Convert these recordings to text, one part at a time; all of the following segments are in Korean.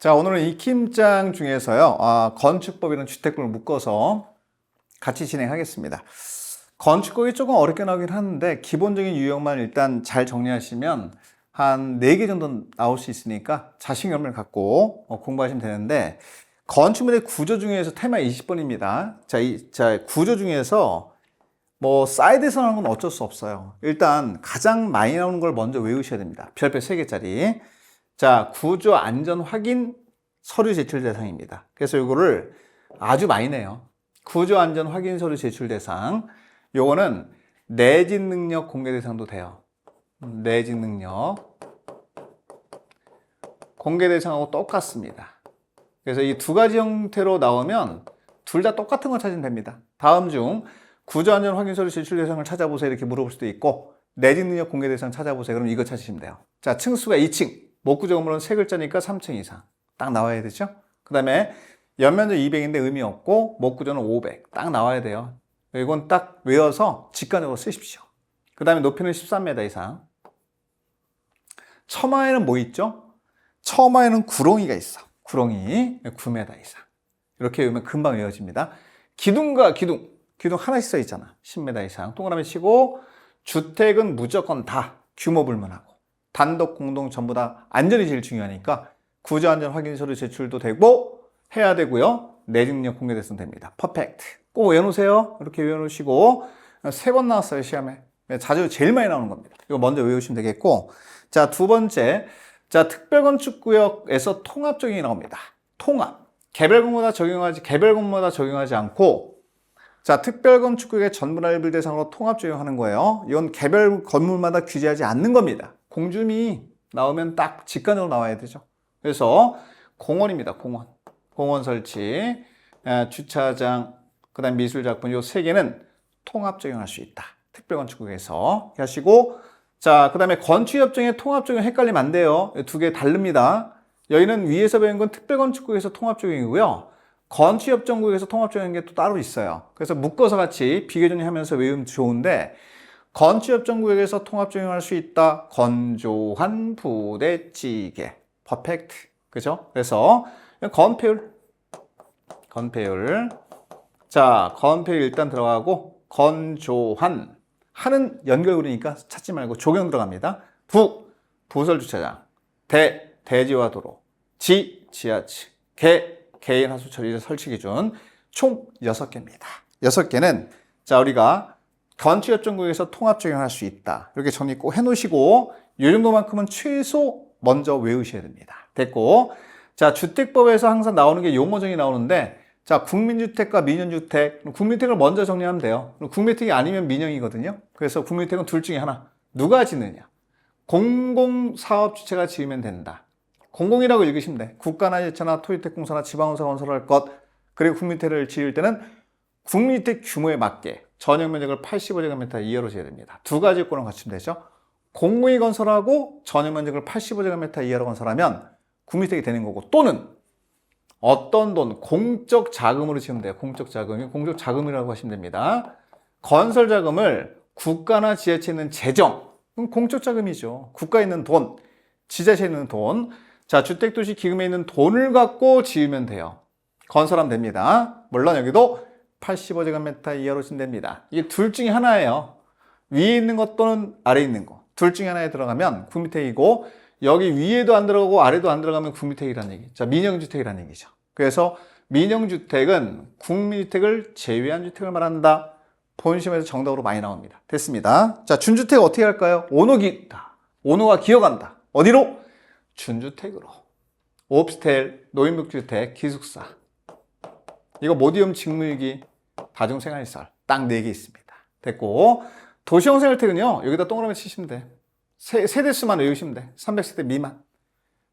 자, 오늘은 익힘장 중에서요, 아, 건축법이랑 주택법을 묶어서 같이 진행하겠습니다. 건축법이 조금 어렵게 나오긴 하는데, 기본적인 유형만 일단 잘 정리하시면 한 4개 정도 나올 수 있으니까 자신감을 갖고 어, 공부하시면 되는데, 건축물의 구조 중에서 테마 20번입니다. 자, 이, 자, 구조 중에서 뭐, 사이드에서 나오는 건 어쩔 수 없어요. 일단 가장 많이 나오는 걸 먼저 외우셔야 됩니다. 별표 3개짜리. 자, 구조 안전 확인 서류 제출 대상입니다. 그래서 이거를 아주 많이 내요. 구조 안전 확인 서류 제출 대상. 요거는 내진 능력 공개 대상도 돼요. 음, 내진 능력. 공개 대상하고 똑같습니다. 그래서 이 두 가지 형태로 나오면 둘 다 똑같은 거 찾으면 됩니다. 다음 중 구조 안전 확인 서류 제출 대상을 찾아보세요. 이렇게 물어볼 수도 있고 내진 능력 공개 대상 찾아보세요. 그럼 이거 찾으시면 돼요. 자, 층수가 2층. 목구 정문은 세 글자니까 3층 이상. 딱 나와야 되죠? 그 다음에 연면적 200인데 의미 없고 목구조는 500. 딱 나와야 돼요. 이건 딱 외워서 직관적으로 쓰십시오. 그 다음에 높이는 13m 이상. 처마에는 뭐 있죠? 처마에는 구렁이가 있어. 구렁이 9m 이상. 이렇게 외우면 금방 외워집니다. 기둥과 기둥. 기둥 하나씩 써 있잖아. 10m 이상. 동그라미 치고 주택은 무조건 다 규모 불문하고 단독 공동 전부 다 안전이 제일 중요하니까 구조 안전 확인 서류 제출도 되고 해야 되고요. 내직력 공개됐으면 됩니다. 퍼펙트. 꼭 외워놓으세요. 이렇게 외워놓으시고 세 번 나왔어요 시험에. 자주 제일 많이 나오는 겁니다. 이거 먼저 외우시면 되겠고 자 두 번째 자 특별건축구역에서 통합 적용이 나옵니다. 통합. 개별건마다 적용하지 개별건마다 적용하지 않고 자, 특별건축구역의 전문알빌 대상으로 통합 적용하는 거예요. 이건 개별 건물마다 규제하지 않는 겁니다. 공주미 나오면 딱 직관적으로 나와야 되죠. 그래서 공원입니다. 공원. 공원 설치, 에, 주차장, 그 다음 미술작품 요 세 개는 통합 적용할 수 있다. 특별건축구역에서 하시고 자, 그 다음에 건축협정에 통합 적용 헷갈리면 안 돼요. 두 개 다릅니다. 여기는 위에서 배운 건 특별건축구역에서 통합 적용이고요. 건축협정국에서 통합적인 게 또 따로 있어요. 그래서 묶어서 같이 비교 정리하면서 외우면 좋은데 건축협정국에서 통합 적용할 수 있다. 건조한 부대찌개. 퍼펙트. 그죠? 그래서 건폐율. 건폐율. 자, 건폐율 일단 들어가고 건조한. 한은 연결고리니까 찾지 말고 조경 들어갑니다. 부, 부설주차장. 대, 대지와 도로. 지, 지하층. 개, 개인 하수 처리 설치 기준 총 6개입니다. 6개는 자 우리가 건축협정국에서 통합 적용할 수 있다. 이렇게 정리 꼭 해놓으시고 이 정도만큼은 최소 먼저 외우셔야 됩니다. 됐고 자 주택법에서 항상 나오는 게 용어정이 나오는데 자 국민주택과 민영주택 국민주택을 먼저 정리하면 돼요. 국민주택이 아니면 민영이거든요. 그래서 국민주택은 둘 중에 하나 누가 짓느냐 공공사업 주체가 지으면 된다. 공공이라고 읽으시면 돼. 국가나 지자체나 토지택공사나 지방원사 건설할 것 그리고 국민주택을 지을 때는 국민주택 규모에 맞게 전용 면적을 85제곱미터 이하로 지어야 됩니다. 두 가지 요건을 갖추면 되죠. 공공이 건설하고 전용 면적을 85제곱미터 이하로 건설하면 국민주택이 되는 거고 또는 어떤 돈 공적 자금으로 지으면 돼요. 공적 자금이 공적 자금이라고 하시면 됩니다. 건설 자금을 국가나 지자체에 있는 재정 공적 자금이죠. 국가에 있는 돈, 지자체에 있는 돈 자, 주택도시 기금에 있는 돈을 갖고 지으면 돼요. 건설하면 됩니다. 물론 여기도 85제곱미터 이하로 진됩니다. 이게 둘 중에 하나예요. 위에 있는 것 또는 아래에 있는 것. 둘 중에 하나에 들어가면 국민택이고 여기 위에도 안 들어가고 아래도 안 들어가면 국민택이라는 얘기. 자, 민영주택이라는 얘기죠. 그래서 민영주택은 국민주택을 제외한 주택을 말한다. 본심에서 정답으로 많이 나옵니다. 됐습니다. 자, 준주택 어떻게 할까요? 온호기다. 온호가 기어간다. 어디로? 준주택으로. 옵스텔, 노인복주택, 기숙사. 이거 모디움 직무유기, 다중 생활시설 딱 4개 있습니다. 됐고 도시형 생활택은요. 여기다 동그라미 치시면 돼. 세, 세대수만 외우시면 돼. 300세대 미만.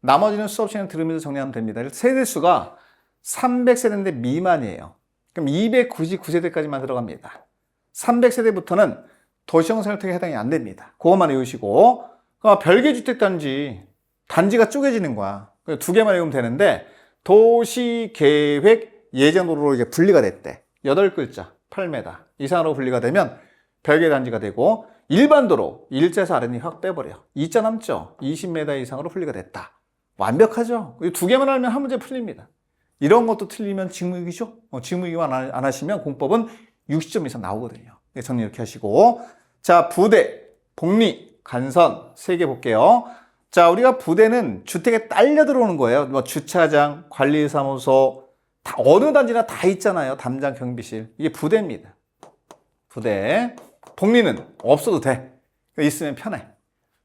나머지는 수업 시간 들으면서 정리하면 됩니다. 세대수가 300세대인데 미만이에요. 그럼 299세대까지만 들어갑니다. 300세대부터는 도시형 생활택에 해당이 안 됩니다. 그것만 외우시고 별개 주택단지 단지가 쪼개지는 거야. 두 개만 외우면 되는데 도시 계획 예정도로 이게 분리가 됐대. 8글자, 8m 이상으로 분리가 되면 별개 단지가 되고 일반 도로 일제에서 아래니 확 빼버려. 2자 남죠? 20m 이상으로 분리가 됐다. 완벽하죠. 이두 개만 알면 한 문제 풀립니다. 이런 것도 틀리면 직무유기죠. 어, 직무유기만 안, 안 하시면 공법은 60점 이상 나오거든요. 네, 정리 이렇게 하시고 자 부대, 복리, 간선 세 개 볼게요. 자 우리가 부대는 주택에 딸려 들어오는 거예요. 뭐 주차장, 관리사무소 다 어느 단지나 다 있잖아요. 담장, 경비실 이게 부대입니다. 부대. 복리는 없어도 돼. 있으면 편해.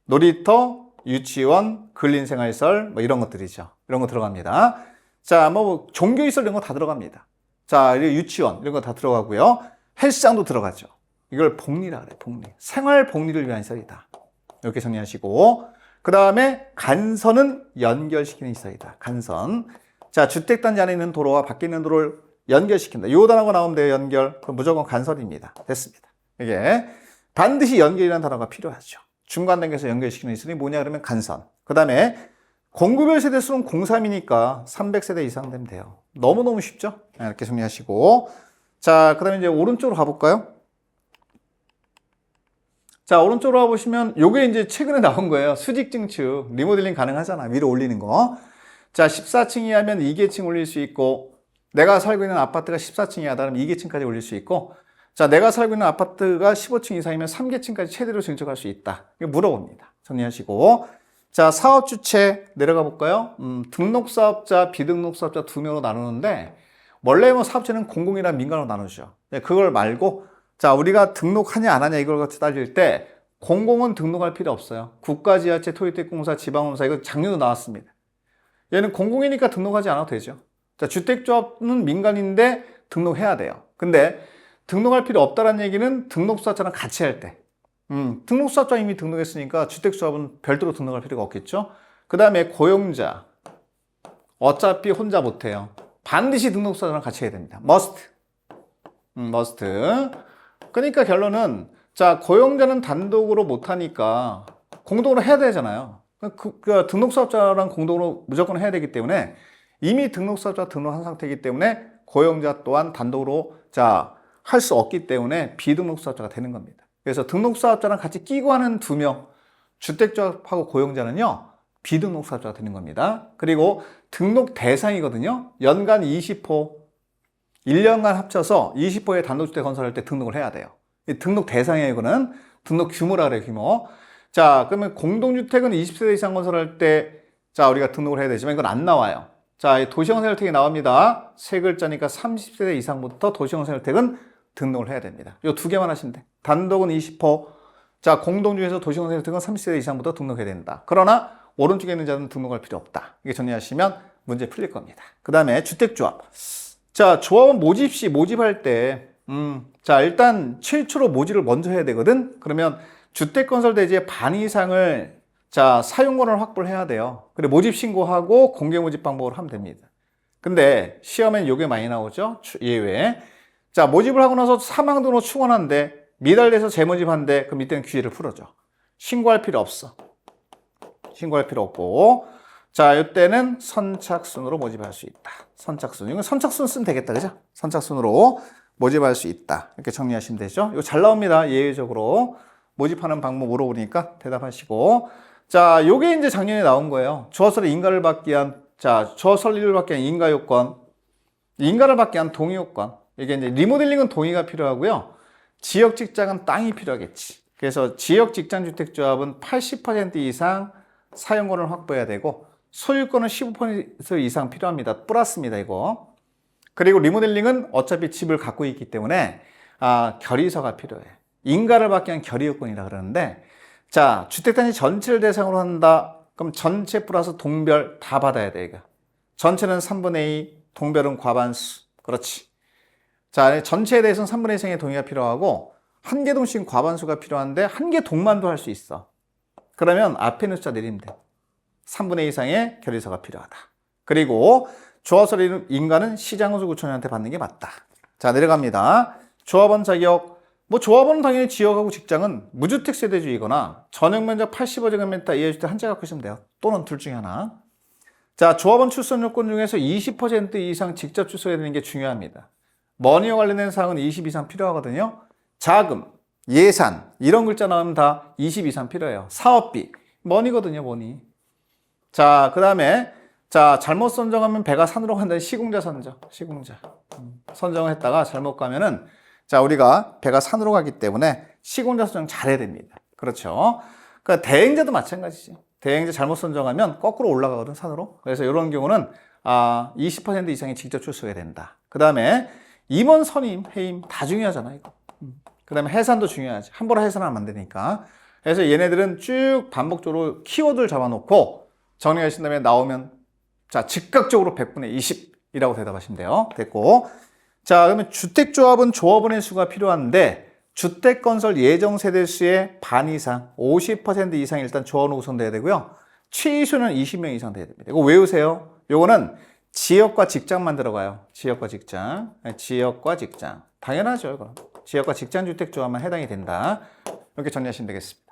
놀이터, 유치원, 근린생활시설 뭐 이런 것들이죠. 이런 거 들어갑니다. 자, 뭐 종교시설 이런 거 다 들어갑니다. 자, 유치원 이런 거 다 들어가고요. 헬스장도 들어가죠. 이걸 복리라 그래. 복리. 생활 복리를 위한 시설이다. 이렇게 정리하시고 그 다음에 간선은 연결시키는 시설이다. 간선. 자, 주택단지 안에 있는 도로와 밖에 있는 도로를 연결시킨다. 요 단어가 나오면 돼요. 연결. 그럼 무조건 간선입니다. 됐습니다. 이게 반드시 연결이라는 단어가 필요하죠. 중간 단계에서 연결시키는 시설이 뭐냐 그러면 간선. 그 다음에 공구별 세대 수는 03이니까 300세대 이상 되면 돼요. 너무너무 쉽죠? 네, 이렇게 정리하시고. 자, 그 다음에 이제 오른쪽으로 가볼까요? 자, 오른쪽으로 가보시면 요게 이제 최근에 나온 거예요. 수직 증축. 리모델링 가능하잖아. 위로 올리는 거. 자, 14층이 하면 2계층 올릴 수 있고, 내가 살고 있는 아파트가 14층이야. 그럼 2계층까지 올릴 수 있고, 자, 내가 살고 있는 아파트가 15층 이상이면 3계층까지 최대로 증축할 수 있다. 이거 물어봅니다. 정리하시고. 자, 사업 주체 내려가 볼까요? 음, 등록 사업자, 비등록 사업자 두 명으로 나누는데, 원래 뭐 사업체는 공공이랑 민간으로 나누죠. 네, 그걸 말고, 자, 우리가 등록하냐 안 하냐 이걸 같이 따질 때, 공공은 등록할 필요 없어요. 국가지하체, 토지택공사, 지방공사 이거 작년도 나왔습니다. 얘는 공공이니까 등록하지 않아도 되죠. 자, 주택조합은 민간인데 등록해야 돼요. 근데 등록할 필요 없다는 얘기는 등록사업자랑 같이 할 때. 음, 등록사업자 이미 등록했으니까 주택조합은 별도로 등록할 필요가 없겠죠. 그 다음에 고용자. 어차피 혼자 못해요. 반드시 등록사업자랑 같이 해야 됩니다. must. 음, must. 그러니까 결론은 자, 고용자는 단독으로 못하니까 공동으로 해야 되잖아요. 그, 그 등록 사업자랑 공동으로 무조건 해야 되기 때문에 이미 등록 사업자 등록한 상태이기 때문에 고용자 또한 단독으로 자, 할 수 없기 때문에 비등록 사업자가 되는 겁니다. 그래서 등록 사업자랑 같이 끼고 하는 두 명, 주택조합하고 고용자는요, 비등록 사업자가 되는 겁니다. 그리고 등록 대상이거든요. 연간 20호, 1년간 합쳐서 20호의 단독주택 건설할 때 등록을 해야 돼요. 이 등록 대상이에요, 이거는. 등록 규모라 그래요, 규모. 자, 그러면 공동주택은 20세대 이상 건설할 때, 자, 우리가 등록을 해야 되지만 이건 안 나와요. 자, 이 도시건설택이 나옵니다. 세 글자니까 30세대 이상부터 도시건설택은 등록을 해야 됩니다. 이 두 개만 하시면 돼. 단독은 20%. 자, 공동 중에서 도시건설택은 30세대 이상부터 등록해야 된다. 그러나 오른쪽에 있는 자는 등록할 필요 없다. 이게 정리하시면 문제 풀릴 겁니다. 그 다음에 주택조합. 자, 조합원 모집 시 모집할 때, 음, 자, 일단 최초로 모집을 먼저 해야 되거든? 그러면 주택건설 대지의 반 이상을 자, 사용권을 확보를 해야 돼요. 그래, 모집 신고하고 공개 모집 방법으로 하면 됩니다. 근데 시험엔 요게 많이 나오죠? 예외. 자, 모집을 하고 나서 사망 등록 충원한데 미달돼서 재모집한데 그럼 이때는 규제를 풀어줘. 신고할 필요 없어. 신고할 필요 없고. 자, 이때는 선착순으로 모집할 수 있다. 선착순. 이건 선착순 쓰면 되겠다. 그죠? 선착순으로 모집할 수 있다. 이렇게 정리하시면 되죠? 이거 잘 나옵니다. 예외적으로. 모집하는 방법 물어보니까 대답하시고. 자, 요게 이제 작년에 나온 거예요. 주어설의 인가를 받기 위한, 자, 주어설리를 받기 위한 인가 요건, 인가를 받기 위한 동의 요건. 이게 이제 리모델링은 동의가 필요하고요. 지역 직장은 땅이 필요하겠지. 그래서 지역 직장 주택 조합은 80% 이상 사용권을 확보해야 되고, 소유권은 15% 이상 필요합니다. 플러스입니다, 이거. 그리고 리모델링은 어차피 집을 갖고 있기 때문에, 아, 결의서가 필요해. 인가를 받기 위한 결의 요건이라 그러는데, 자, 주택단지 전체를 대상으로 한다. 그럼 전체 플러스 동별 다 받아야 돼, 이거. 전체는 3분의 2, 동별은 과반수. 그렇지. 자, 전체에 대해서는 3분의 2 이상의 동의가 필요하고, 한 개 동씩 과반수가 필요한데, 한 개 동만도 할 수 있어. 그러면 앞에 있는 숫자 내리면 돼. 3분의 2 이상의 결의서가 필요하다. 그리고 조합설 인가는 시장호수 구청장한테 받는 게 맞다. 자, 내려갑니다. 조합원 자격, 뭐 조합원은 당연히 지역하고 직장은 무주택 세대주이거나 전용 면적 85제곱미터 이하 주택 한 채 갖고 있으면 돼요. 또는 둘 중에 하나. 자, 조합원 출석 요건 중에서 20% 이상 직접 출석해야 되는 게 중요합니다. 머니와 관련된 사항은 20 이상 필요하거든요. 자금, 예산 이런 글자 나오면 다 20 이상 필요해요. 사업비, 머니거든요, 머니. 자, 그 다음에 자 잘못 선정하면 배가 산으로 간다는 시공자 선정, 시공자 음, 선정을 했다가 잘못 가면은 자 우리가 배가 산으로 가기 때문에 시공자 선정 잘해야 됩니다. 그렇죠? 그러니까 대행자도 마찬가지지. 대행자 잘못 선정하면 거꾸로 올라가거든 산으로. 그래서 이런 경우는 아, 20% 이상이 직접 출석해야 된다. 그 다음에 임원 선임, 해임 다 중요하잖아 이거. 그 다음에 해산도 중요하지. 함부로 해산하면 안 되니까. 그래서 얘네들은 쭉 반복적으로 키워드를 잡아놓고 정리하신 다음에 나오면 자 즉각적으로 100분의 20이라고 대답하시면 돼요. 됐고. 자 그러면 주택조합은 조합원의 수가 필요한데 주택건설 예정 세대수의 반 이상, 50% 이상 일단 조합원 구성돼야 되고요. 최소는 20명 이상 돼야 됩니다. 이거 외우세요. 요거는 지역과 직장만 들어가요. 지역과 직장. 네, 지역과 직장. 당연하죠, 이거. 지역과 직장 주택 조합만 해당이 된다. 이렇게 정리하시면 되겠습니다.